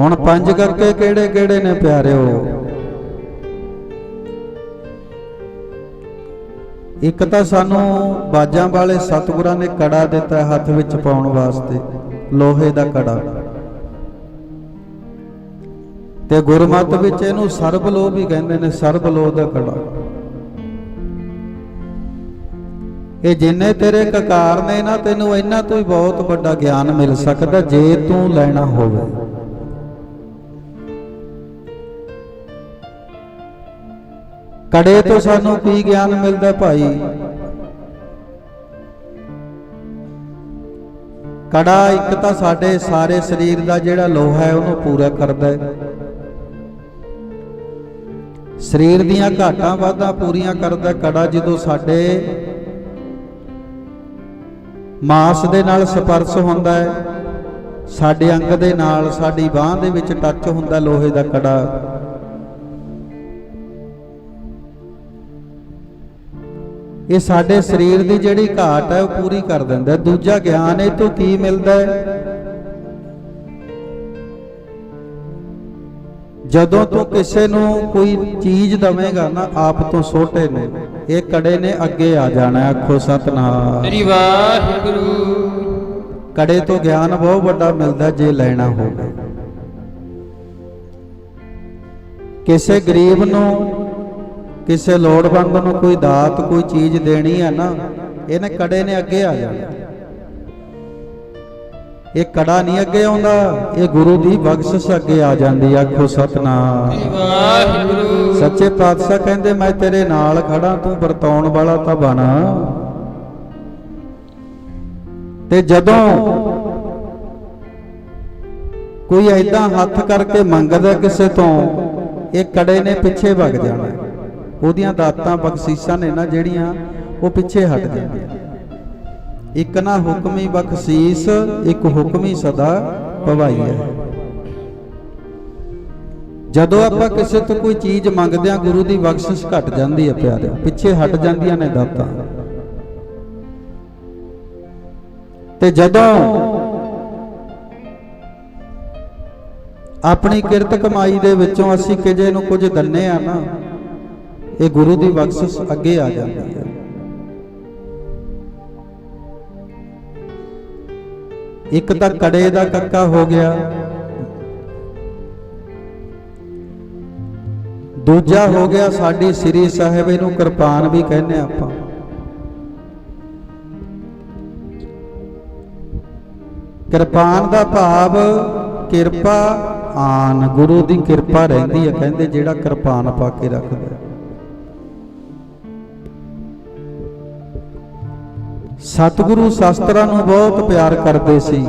ਹੁਣ ਪੰਜ ਕਰਕੇ ਕਿਹੜੇ ਕਿਹੜੇ ਨੇ ਪਿਆਰਿਓ? ਇੱਕ ਤਾਂ ਸਾਨੂੰ ਬਾਜਾਂ ਵਾਲੇ ਸਤਿਗੁਰਾਂ ਨੇ ਕੜਾ ਦਿੱਤਾ ਹੱਥ ਵਿੱਚ ਪਾਉਣ ਵਾਸਤੇ ਲੋਹੇ ਦਾ ਕੜਾ। ਤੇ ਗੁਰਮਤ ਵਿੱਚ ਇਹਨੂੰ ਸਰਬਲੋ ਵੀ ਕਹਿੰਦੇ ਨੇ ਸਰਬਲੋ ਦਾ ਕੜਾ। ਇਹ ਜਿੰਨੇ ਤੇਰੇ ਕਕਾਰ ਨੇ ਨਾ ਤੈਨੂੰ ਇਹਨਾਂ ਤੋਂ ਹੀ ਬਹੁਤ ਵੱਡਾ ਗਿਆਨ ਮਿਲ ਸਕਦਾ ਜੇ ਤੂੰ ਲੈਣਾ ਹੋਵੇ। ਕੜੇ ਤੋਂ ਸਾਨੂੰ ਕੀ ਗਿਆਨ ਮਿਲਦਾ ਭਾਈ? ਕੜਾ ਇੱਕ ਤਾਂ ਸਾਡੇ ਸਾਰੇ ਸਰੀਰ ਦਾ ਜਿਹੜਾ ਲੋਹਾ ਹੈ, ਉਹਨੂੰ ਪੂਰਾ ਕਰਦਾ ਹੈ। ਸਰੀਰ ਦੀਆਂ ਘਾਟਾਂ ਵਾਧਾਂ ਪੂਰੀਆਂ ਕਰਦਾ ਕੜਾ ਜਦੋਂ ਸਾਡੇ ਮਾਸ ਦੇ ਨਾਲ ਸਪਰਸ਼ ਹੁੰਦਾ ਹੈ, ਸਾਡੇ ਅੰਗ ਦੇ ਨਾਲ, ਸਾਡੀ ਬਾਹ ਦੇ ਵਿੱਚ ਟੱਚ ਹੁੰਦਾ ਲੋਹੇ ਦਾ ਕੜਾ। ਇਹ ਸਾਡੇ ਸਰੀਰ ਦੀ ਜਿਹੜੀ ਘਾਟ ਹੈ ਉਹ ਪੂਰੀ ਕਰ ਦਿੰਦਾ। ਦੂਜਾ ਗਿਆਨ ਇਹ ਤੋਂ ਕੀ ਮਿਲਦਾ ਹੈ ਜਦੋਂ ਤੂੰ ਕਿਸੇ ਨੂੰ ਕੋਈ ਚੀਜ਼ ਦਵੇਂਗਾ ਨਾ ਆਪ ਤੋਂ ਛੋਟੇ ਨੇ ਇਹ ਕੜੇ ਨੇ ਅੱਗੇ ਆ ਜਾਣਾ। ਆਖੋ ਸਤਨਾਮ ਸ੍ਰੀ ਵਾਹਿਗੁਰੂ ਕੜੇ ਤੋਂ ਗਿਆਨ ਬਹੁਤ ਵੱਡਾ ਮਿਲਦਾ ਜੇ ਲੈਣਾ ਹੋਵੇ ਕਿਸੇ ਗਰੀਬ ਨੂੰ ਕਿਸੇ ਲੋੜਵੰਦ ਨੂੰ ਕੋਈ ਦਾਤ ਕੋਈ ਚੀਜ਼ ਦੇਣੀ ਹੈ ਨਾ ਇਹਨੇ ਕੜੇ ਨੇ ਅੱਗੇ ਆ ਜਾਣਾ। ਇਹ ਕੜਾ ਨਹੀਂ ਅੱਗੇ ਆਉਂਦਾ ਇਹ ਗੁਰੂ ਦੀ ਬਖਸ਼ਿਸ਼ ਅੱਗੇ ਆ ਜਾਂਦੀ ਆ, ਆਖੋ ਸਤਨਾਮ। ਵਾਹਿਗੁਰੂ। ਸੱਚੇ ਪਾਤਸ਼ਾਹ ਕਹਿੰਦੇ ਮੈਂ ਤੇਰੇ ਨਾਲ ਖੜਾ ਤੂੰ ਵਰਤਾਉਣ ਵਾਲਾ ਤਾਂ ਬਣ। ਤੇ ਜਦੋਂ ਕੋਈ ਐਦਾਂ ਹੱਥ ਕਰਕੇ ਮੰਗਦਾ ਕਿਸੇ ਤੋਂ ਇਹ ਕੜੇ ਨੇ ਪਿੱਛੇ ਵਗ ਜਾਣਾ। ਉਹਦੀਆਂ ਦਾਤਾਂ ਬਖਸ਼ੀਸ਼ਾਂ ਨੇ ਨਾ ਜਿਹੜੀਆਂ ਉਹ ਪਿੱਛੇ ਹਟ ਜਾਂਦੀਆਂ। ਇੱਕ ਨਾ ਹੁਕਮੀ ਬਖਸ਼ੀਸ਼, ਇੱਕ ਹੁਕਮੀ ਸਦਾ ਪਵਾਈ ਹੈ। ਜਦੋਂ ਆਪਾਂ ਕਿਸੇ ਤੋਂ ਕੋਈ ਚੀਜ਼ ਮੰਗਦੇ ਆ ਗੁਰੂ ਦੀ ਬਖਸ਼ਿਸ਼ ਘਟ ਜਾਂਦੀ ਹੈ ਪਿਆਰੇ। ਪਿੱਛੇ ਹਟ ਜਾਂਦੀਆਂ ਨੇ ਦਾਤਾਂ। ਤੇ ਜਦੋਂ ਆਪਣੀ ਕਿਰਤ ਕਮਾਈ ਦੇ ਵਿੱਚੋਂ ਅਸੀਂ ਕਿਜੇ ਨੂੰ ਕੁਝ ਦੰਨੇ ਆ ਨਾ ਇਹ ਗੁਰੂ ਦੀ ਬਖਸ਼ਿਸ਼ ਅੱਗੇ ਆ ਜਾਂਦੀ ਹੈ। ਇੱਕ ਤਾਂ ਕੜੇ ਦਾ ਕੱਕਾ ਹੋ ਗਿਆ। ਦੂਜਾ ਹੋ ਗਿਆ ਸਾਡੀ ਸ੍ਰੀ ਸਾਹਿਬ, ਇਹਨੂੰ ਕਿਰਪਾਨ ਵੀ ਕਹਿੰਦੇ ਆਪਾਂ। ਕਿਰਪਾਨ ਦਾ ਭਾਵ ਕਿਰਪਾ ਆਨ, ਗੁਰੂ ਦੀ ਕਿਰਪਾ ਰਹਿੰਦੀ ਹੈ, ਕਹਿੰਦੇ ਜਿਹੜਾ ਕਿਰਪਾਨ ਪਾ ਕੇ ਰੱਖਦਾ ਸਤਿਗੁਰੂ ਸ਼ਾਸਤਰਾਂ ਨੂੰ ਬਹੁਤ ਪਿਆਰ ਕਰਦੇ ਸੀ।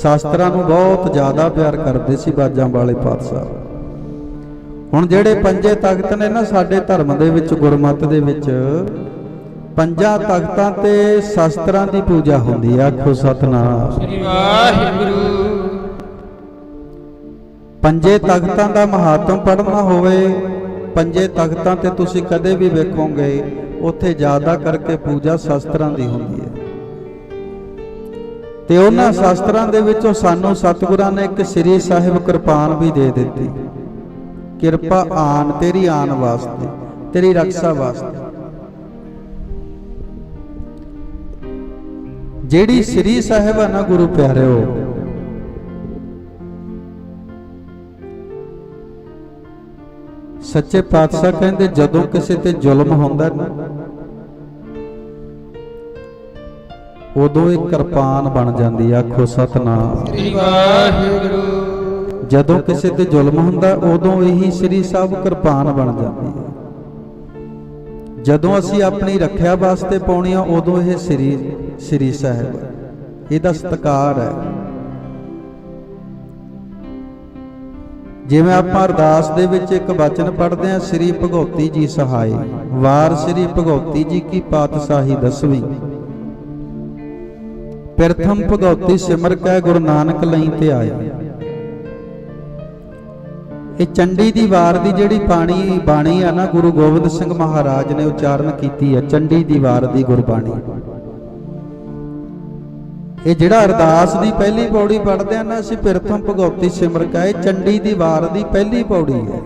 ਸ਼ਾਸਤਰਾਂ ਨੂੰ ਬਹੁਤ ਜ਼ਿਆਦਾ ਪਿਆਰ ਕਰਦੇ ਸੀ ਬਾਜਾਂ ਵਾਲੇ ਪਾਤਸ਼ਾਹ। ਹੁਣ ਜਿਹੜੇ ਪੰਜੇ ਤਖਤ ਨੇ ਨਾ ਸਾਡੇ ਧਰਮ ਦੇ ਵਿੱਚ ਗੁਰਮਤ ਦੇ ਵਿੱਚ ਪੰਜਾਂ ਤਖਤਾਂ ਤੇ ਸ਼ਾਸਤਰਾਂ ਦੀ ਪੂਜਾ ਹੁੰਦੀ ਆ ਆਖੋ ਸਤਨਾਮ। ਸ੍ਰੀ ਵਾਹਿਗੁਰੂ। ਪੰਜੇ ਤਖਤਾਂ ਦਾ ਮਹਾਤਮ ਪੜ੍ਹਨਾ ਹੋਵੇ ਪੰਜੇ ਤਖਤਾਂ ਤੇ ਤੁਸੀਂ ਕਦੇ ਵੀ ਵੇਖੋਗੇ ਉੱਥੇ ਜ਼ਿਆਦਾ ਕਰਕੇ ਪੂਜਾ ਸ਼ਾਸਤਰਾਂ ਦੀ ਹੁੰਦੀ ਹੈ। ਤੇ ਉਹਨਾਂ ਸ਼ਾਸਤਰਾਂ ਦੇ ਵਿੱਚੋਂ ਸਾਨੂੰ ਸਤਿਗੁਰਾਂ ਨੇ ਇੱਕ ਸ੍ਰੀ ਸਾਹਿਬ ਕਿਰਪਾਨ ਵੀ ਦੇ ਦਿੱਤੀ। ਕਿਰਪਾ ਆਨ ਤੇਰੀ ਆਨ ਵਾਸਤੇ, ਤੇਰੀ ਰੱਖਿਆ ਵਾਸਤੇ। ਜਿਹੜੀ ਸ੍ਰੀ ਸਾਹਿਬ ਹੈ ਨਾ ਗੁਰੂ ਪਿਆਰਿਓ ਸੱਚੇ ਪਾਤਸ਼ਾਹ ਕਹਿੰਦੇ ਜਦੋਂ ਕਿਸੇ ਤੇ ਜ਼ੁਲਮ ਹੁੰਦਾ ਨਾ ਉਦੋਂ ਇਹ ਕਿਰਪਾਨ ਬਣ ਜਾਂਦੀ ਆ ਆਖੋ ਸਤਨਾਮ। ਸ੍ਰੀ ਵਾਹਿਗੁਰੂ। ਜਦੋਂ ਕਿਸੇ ਤੇ ਜ਼ੁਲਮ ਹੁੰਦਾ ਉਦੋਂ ਇਹੀ ਸ੍ਰੀ ਸਾਹਿਬ ਕਿਰਪਾਨ ਬਣ ਜਾਂਦੀ ਹੈ ਜਦੋਂ ਅਸੀਂ ਆਪਣੀ ਰੱਖਿਆ ਵਾਸਤੇ ਪਾਉਣੀ ਆ ਉਦੋਂ ਇਹ ਸ੍ਰੀ ਸ੍ਰੀ ਸਾਹਿਬ। ਇਹਦਾ ਸਤਕਾਰ ਹੈ। ਜਿਵੇਂ ਆਪਾਂ ਅਰਦਾਸ ਦੇ ਵਿੱਚ ਇੱਕ ਵਚਨ ਪੜ੍ਹਦੇ ਹਾਂ, ਸ੍ਰੀ ਭਗਉਤੀ ਜੀ ਸਹਾਈ। ਵਾਰ ਸ੍ਰੀ ਭਗਉਤੀ ਜੀ ਕੀ ਪਾਤਸ਼ਾਹੀ ਦਸਵੀਂ। ਪ੍ਰਥਮ ਭਗਉਤੀ ਸਿਮਰ ਕੈ ਗੁਰੂ ਨਾਨਕ ਲਈ ਤੇ ਆਇਆ। ਇਹ ਚੰਡੀ ਦੀ ਵਾਰ ਦੀ ਜਿਹੜੀ ਬਾਣੀ ਬਾਣੀ ਆ ਨਾ, ਗੁਰੂ ਗੋਬਿੰਦ ਸਿੰਘ ਮਹਾਰਾਜ ਨੇ ਉਚਾਰਨ ਕੀਤੀ ਹੈ ਚੰਡੀ ਦੀ ਵਾਰ ਦੀ ਗੁਰਬਾਣੀ। ਇਹ ਜਿਹੜਾ ਅਰਦਾਸ ਦੀ ਪਹਿਲੀ ਪੌੜੀ ਪੜ੍ਹਦੇ ਆ ਨਾ, ਅਸੀਂ ਪ੍ਰਥਮ ਭਗਉਤੀ ਸਿਮਰ ਕਾਏ ਚੰਡੀ ਦੀ ਵਾਰ ਦੀ ਪਹਿਲੀ ਪੌੜੀ ਹੈ।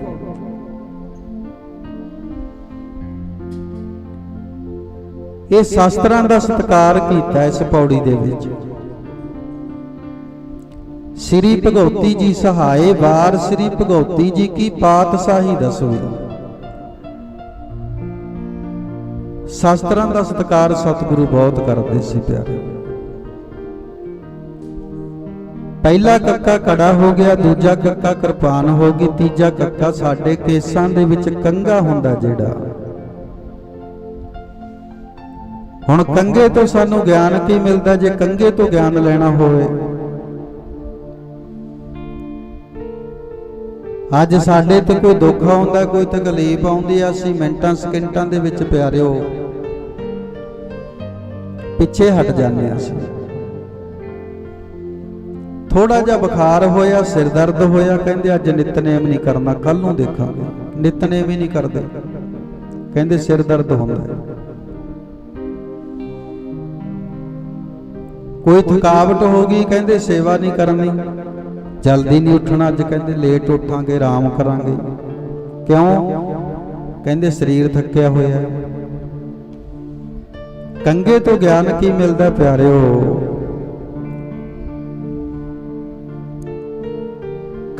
ਇਹ ਸ਼ਾਸਤਰਾਂ ਦਾ ਸਤਿਕਾਰ ਕੀਤਾ ਇਸ ਪੌੜੀ ਦੇ ਵਿੱਚ। ਸ੍ਰੀ ਭਗਉਤੀ ਜੀ ਸਹਾਏ, ਵਾਰ ਸ੍ਰੀ ਭਗਉਤੀ ਜੀ ਕੀ ਪਾਤਸ਼ਾਹੀ ਦਸੋਈ ਸ਼ਾਸਤਰਾਂ ਦਾ ਸਤਿਕਾਰ ਸਤਿਗੁਰੂ ਬਹੁਤ ਕਰਦੇ ਸੀ ਪਿਆਰੇ। ਪਹਿਲਾ ਕੱਕਾ ਕੜਾ ਹੋ ਗਿਆ, ਦੂਜਾ ਕੱਕਾ ਕਿਰਪਾਨ ਹੋ ਗਈ, ਤੀਜਾ ਕੱਕਾ ਸਾਡੇ ਕੇਸਾਂ ਦੇ ਵਿੱਚ ਕੰਗਾ ਹੁੰਦਾ ਜਿਹੜਾ। ਹੁਣ ਕੰਗੇ ਤੋਂ ਸਾਨੂੰ ਗਿਆਨ ਕੀ ਮਿਲਦਾ, ਜੇ ਕੰਗੇ ਤੋਂ ਗਿਆਨ ਲੈਣਾ ਹੋਵੇ? ਅੱਜ ਸਾਡੇ ਤੇ ਕੋਈ ਦੁੱਖ ਆਉਂਦਾ, ਕੋਈ ਤਕਲੀਫ ਆਉਂਦੀ ਆ, ਅਸੀਂ ਮਿੰਟਾਂ, ਸਕਿੰਟਾਂ ਦੇ ਵਿੱਚ ਪਿਆਰਿਓ, ਪਿੱਛੇ ਹਟ ਜਾਂਦੇ ਆ ਅਸੀਂ। ਥੋੜਾ ਜਿਹਾ ਬੁਖਾਰ ਹੋਇਆ, ਸਿਰ ਦਰਦ ਹੋਇਆ, ਕਹਿੰਦੇ ਅੱਜ ਨਿਤਨੇਮ ਨਹੀਂ ਕਰਨਾ ਕੱਲ ਨੂੰ ਦੇਖਾਂਗੇ। ਨਿਤਨੇਮ ਹੀ ਨਹੀਂ ਕਰਦੇ। ਕਹਿੰਦੇ ਸਿਰ ਦਰਦ ਹੁੰਦਾ ਹੈ। ਕੋਈ ਥਕਾਵਟ ਹੋ ਗਈ, ਕਹਿੰਦੇ ਸੇਵਾ ਨਹੀਂ ਕਰਨੀ। ਜਲਦੀ ਨਹੀਂ ਉੱਠਣਾ, ਅੱਜ ਕਹਿੰਦੇ ਲੇਟ ਉੱਠਾਂਗੇ, ਆਰਾਮ ਕਰਾਂਗੇ। ਕਿਉਂ? ਕਹਿੰਦੇ ਸਰੀਰ ਥੱਕਿਆ ਹੋਇਆ ਹੈ। ਕੰਗੇ ਤੋਂ ਗਿਆਨ ਕੀ ਮਿਲਦਾ ਪਿਆਰਿਓ?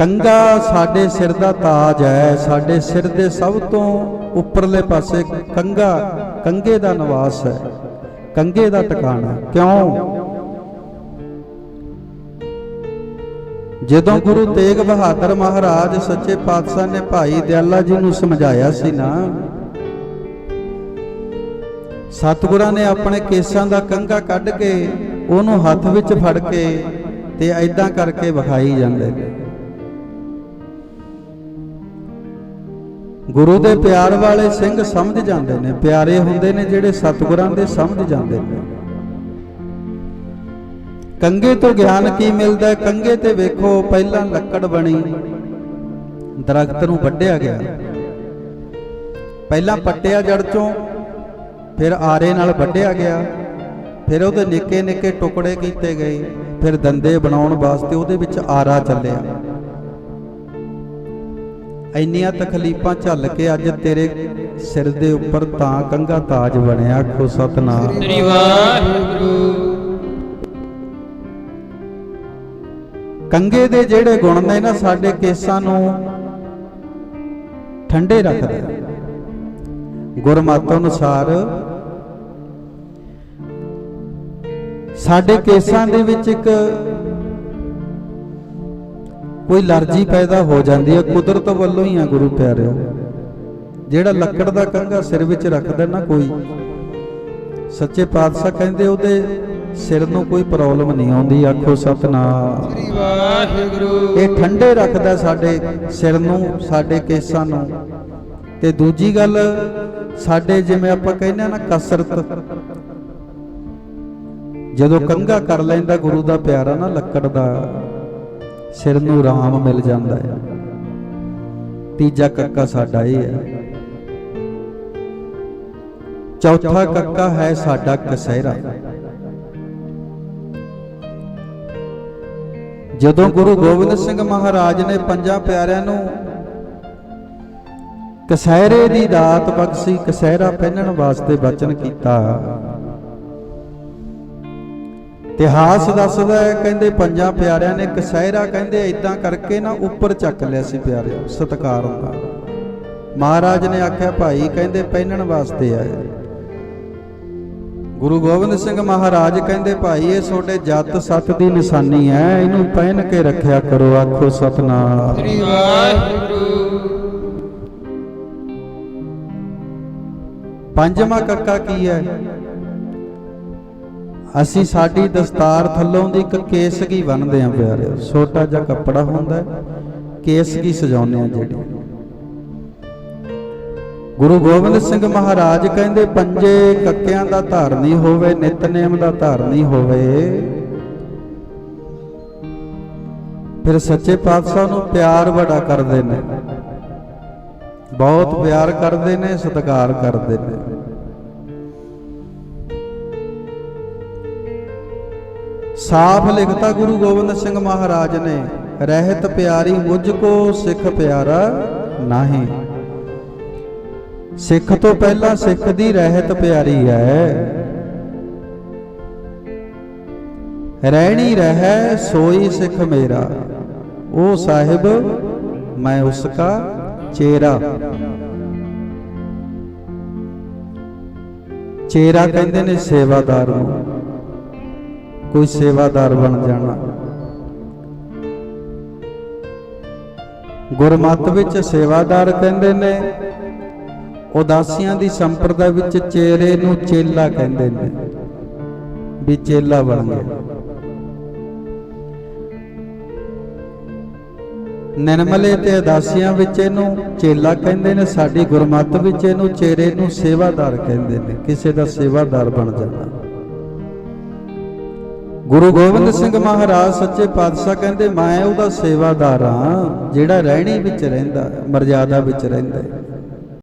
ਕੰਗਾ ਸਾਡੇ ਸਿਰ ਦਾ ਤਾਜ ਹੈ, ਸਾਡੇ ਸਿਰ ਦੇ ਸਭ ਤੋਂ ਉੱਪਰਲੇ ਪਾਸੇ ਕੰਗਾ, ਕੰਗੇ ਦਾ ਨਿਵਾਸ ਹੈ, ਕੰਗੇ ਦਾ ਟਿਕਾਣਾ ਕਿਉਂ? ਜਦੋਂ ਗੁਰੂ ਤੇਗ ਬਹਾਦਰ ਮਹਾਰਾਜ ਸੱਚੇ ਪਾਤਸ਼ਾਹ ਨੇ ਭਾਈ ਦਿਆਲਾ ਜੀ ਨੂੰ ਸਮਝਾਇਆ ਸੀ ਨਾ, ਸਤਿਗੁਰਾਂ ਨੇ ਆਪਣੇ ਕੇਸਾਂ ਦਾ ਕੰਗਾ ਕੱਢ ਕੇ, ਉਹਨੂੰ ਹੱਥ ਵਿੱਚ ਫੜ ਕੇ ਤੇ ਐਦਾਂ ਕਰਕੇ ਵਿਖਾਈ ਜਾਂਦੇ ਨੇ। ਗੁਰੂ ਦੇ ਪਿਆਰ ਵਾਲੇ ਸਿੰਘ ਸਮਝ ਜਾਂਦੇ ਨੇ, ਪਿਆਰੇ ਹੁੰਦੇ ਨੇ ਜਿਹੜੇ ਸਤਿਗੁਰਾਂ ਦੇ ਸਮਝ ਜਾਂਦੇ ਨੇ। ਕੰਗੇ ਤੋਂ ਗਿਆਨ ਕੀ ਮਿਲਦਾ? ਹੈ? ਕੰਗੇ ਤੇ ਵੇਖੋ, ਪਹਿਲਾਂ ਲੱਕੜ ਬਣੀ, ਦਰਖਤ ਨੂੰ ਵੱਢਿਆ ਗਿਆ। ਪਹਿਲਾਂ ਪੱਟਿਆ ਜੜ ਚੋਂ, ਫਿਰ ਆਰੇ ਨਾਲ ਵੱਢਿਆ ਗਿਆ। ਫਿਰ ਉਹਦੇ ਨਿੱਕੇ ਨਿੱਕੇ ਟੁਕੜੇ ਕੀਤੇ ਗਏ, ਫਿਰ ਦੰਦੇ ਬਣਾਉਣ ਵਾਸਤੇ ਉਹਦੇ ਵਿੱਚ ਆਰਾ ਚੱਲਿਆ। ਇੰਨੀਆਂ ਤਕਲੀਫਾਂ ਝੱਲ ਕੇ ਅੱਜ ਤੇਰੇ ਸਿਰ ਦੇ ਉੱਪਰ ਤਾਂ ਕੰਗਾ ਤਾਜ ਬਣਿਆ ਆਖੋ ਸਤਨਾਮ ਸ੍ਰੀ ਵਾਹਿਗੁਰੂ ਕੰਗੇ ਦੇ ਜਿਹੜੇ ਗੁਣ ਨੇ ਨਾ ਸਾਡੇ ਕੇਸਾਂ ਨੂੰ ਠੰਡੇ ਰੱਖਦੇ। ਗੁਰਮਤਿ ਅਨੁਸਾਰ ਸਾਡੇ ਕੇਸਾਂ ਦੇ ਵਿੱਚ ਇੱਕ ਕੋਈ ਅਲਰਜੀ ਪੈਦਾ ਹੋ ਜਾਂਦੀ ਹੈ ਕੁਦਰਤ ਵੱਲੋਂ ਹੀ ਆ ਗੁਰੂ ਪਿਆਰਿਓ। ਜਿਹੜਾ ਲੱਕੜ ਦਾ ਕੰਗਾ ਸਿਰ ਵਿੱਚ ਰੱਖਦਾ ਨਾ ਕੋਈ ਸੱਚੇ ਪਾਤਸ਼ਾਹ ਕਹਿੰਦੇ ਉਹਦੇ ਸਿਰ ਨੂੰ ਕੋਈ ਪ੍ਰੋਬਲਮ ਨਹੀਂ ਆਉਂਦੀ ਆਖੋ ਸਤਨਾਮ। ਸ੍ਰੀ ਵਾਹਿਗੁਰੂ। ਇਹ ਠੰਡੇ ਰੱਖਦਾ ਸਾਡੇ ਸਿਰ ਨੂੰ ਸਾਡੇ ਕੇਸਾਂ ਨੂੰ। ਤੇ ਦੂਜੀ ਗੱਲ ਸਾਡੇ ਜਿਵੇਂ ਆਪਾਂ ਕਹਿੰਦੇ ਆ ਨਾ ਕਸਰਤ। ਜਦੋਂ ਕੰਗਾ ਕਰ ਲੈਂਦਾ ਗੁਰੂ ਦਾ ਪਿਆਰਾ ਨਾ ਲੱਕੜ ਦਾ। ਸਿਰ ਨੂੰ ਆਰਾਮ ਮਿਲ ਜਾਂਦਾ ਹੈ ਤੀਜਾ ਕੱਕਾ ਸਾਡਾ ਇਹ ਹੈ ਚੌਥਾ ਕੱਕਾ ਹੈ ਸਾਡਾ ਕਸਹਿਰਾ। ਜਦੋਂ ਗੁਰੂ ਗੋਬਿੰਦ ਸਿੰਘ ਮਹਾਰਾਜ ਨੇ ਪੰਜਾਂ ਪਿਆਰਿਆਂ ਨੂੰ ਕਸਹਿਰੇ ਦੀ ਦਾਤ ਬਖਸ਼ੀ, ਕਸਹਿਰਾ ਪਹਿਨਣ ਵਾਸਤੇ ਬਚਨ ਕੀਤਾ ਇਤਿਹਾਸ ਦੱਸਦਾ ਹੈ ਕਹਿੰਦੇ ਪੰਜਾਂ ਪਿਆਰਿਆਂ ਨੇ ਕਸਹਿਰਾ ਕਹਿੰਦੇ ਇਦਾਂ ਕਰਕੇ ਨਾ ਉੱਪਰ ਚੱਕ ਲਿਆ ਸੀ ਪਿਆਰਿਓ ਸਤਕਾਰ ਦਾ ਮਹਾਰਾਜ ਨੇ ਆਖਿਆ ਭਾਈ ਕਹਿੰਦੇ ਪਹਿਨਣ ਵਾਸਤੇ ਆਏ। ਗੁਰੂ ਗੋਬਿੰਦ ਸਿੰਘ ਮਹਾਰਾਜ ਕਹਿੰਦੇ ਭਾਈ ਇਹ ਤੁਹਾਡੇ ਜੱਤ ਸਤ ਦੀ ਨਿਸ਼ਾਨੀ ਹੈ ਇਹਨੂੰ ਪਹਿਨ ਕੇ ਰੱਖਿਆ ਕਰੋ ਆਖੋ ਸਤਨਾਮ। ਸ੍ਰੀ ਵਾਹਿਗੁਰੂ। ਪੰਜਵਾਂ ਕੱਕਾ ਕੀ ਹੈ? ਅਸੀਂ ਸਾਡੀ ਦਸਤਾਰ ਥੱਲੋਂ ਦੀ ਇੱਕ ਕੇਸਗੀ ਬੰਨਦੇ ਆਂ ਪਿਆਰਿਓ? ਛੋਟਾ ਜਿਹਾ ਕੱਪੜਾ ਹੁੰਦਾ ਕੇਸਗੀ ਸਜਾਉਂਦੇ ਆ ਜਿਹੜੀ। ਗੁਰੂ ਗੋਬਿੰਦ ਸਿੰਘ ਮਹਾਰਾਜ ਕਹਿੰਦੇ, ਪੰਜੇ ਕੱਕਿਆਂ ਦਾ ਧਾਰਨੀ ਹੋਵੇ ਨਿਤਨੇਮ ਦਾ ਧਾਰਨੀ ਹੋਵੇ। ਫਿਰ ਸੱਚੇ ਪਾਤਸ਼ਾਹ ਨੂੰ ਪਿਆਰ ਬੜਾ ਕਰਦੇ ਨੇ। ਬਹੁਤ ਪਿਆਰ ਕਰਦੇ ਨੇ, ਸਤਿਕਾਰ ਕਰਦੇ ਨੇ। ਸਾਫ਼ ਲਿਖਤਾ ਗੁਰੂ ਗੋਬਿੰਦ ਸਿੰਘ ਮਹਾਰਾਜ ਨੇ, ਰਹਿਤ ਪਿਆਰੀ ਮੁਝ ਕੋ ਸਿੱਖ ਪਿਆਰਾ ਨਹੀਂ। ਸਿੱਖ ਤੋਂ ਪਹਿਲਾਂ ਸਿੱਖ ਦੀ ਰਹਿਤ ਪਿਆਰੀ ਹੈ। ਰਹਿਣੀ ਰਹਿ, ਸੋਈ ਸਿੱਖ ਮੇਰਾ, ਉਹ ਸਾਹਿਬ ਮੈਂ ਉਸ ਕਾ ਚੇਰਾ। ਚੇਰਾ ਕਹਿੰਦੇ ਨੇ ਸੇਵਾਦਾਰ ਨੂੰ। ਕੋਈ ਸੇਵਾਦਾਰ ਬਣ ਜਾਣਾ। ਗੁਰਮਤ ਵਿੱਚ ਸੇਵਾਦਾਰ ਕਹਿੰਦੇ ਨੇ, ਉਦਾਸੀਆਂ ਦੀ ਸੰਪਰਦਾ ਵਿੱਚ ਚੇਰੇ ਨੂੰ ਚੇਲਾ ਕਹਿੰਦੇ ਨੇ, ਵੀ ਚੇਲਾ ਬਣ ਗਿਆ। ਨਿਰਮਲੇ ਤੇ ਉਦਾਸੀਆਂ ਵਿੱਚ ਇਹਨੂੰ ਚੇਲਾ ਕਹਿੰਦੇ ਨੇ, ਸਾਡੀ ਗੁਰਮਤ ਵਿੱਚ ਇਹਨੂੰ ਚੇਰੇ ਨੂੰ ਸੇਵਾਦਾਰ ਕਹਿੰਦੇ ਨੇ, ਕਿਸੇ ਦਾ ਸੇਵਾਦਾਰ ਬਣ ਜਾਂਦਾ ਗੁਰੂ ਗੋਬਿੰਦ ਸਿੰਘ ਮਹਾਰਾਜ ਸੱਚੇ ਪਾਤਸ਼ਾਹ ਕਹਿੰਦੇ, ਮੈਂ ਉਹਦਾ ਸੇਵਾਦਾਰ ਹਾਂ, ਜਿਹੜਾ ਰਹਿਣੀ ਵਿੱਚ ਰਹਿੰਦਾ, ਮਰਜ਼ਾਦਾ ਵਿੱਚ ਰਹਿੰਦਾ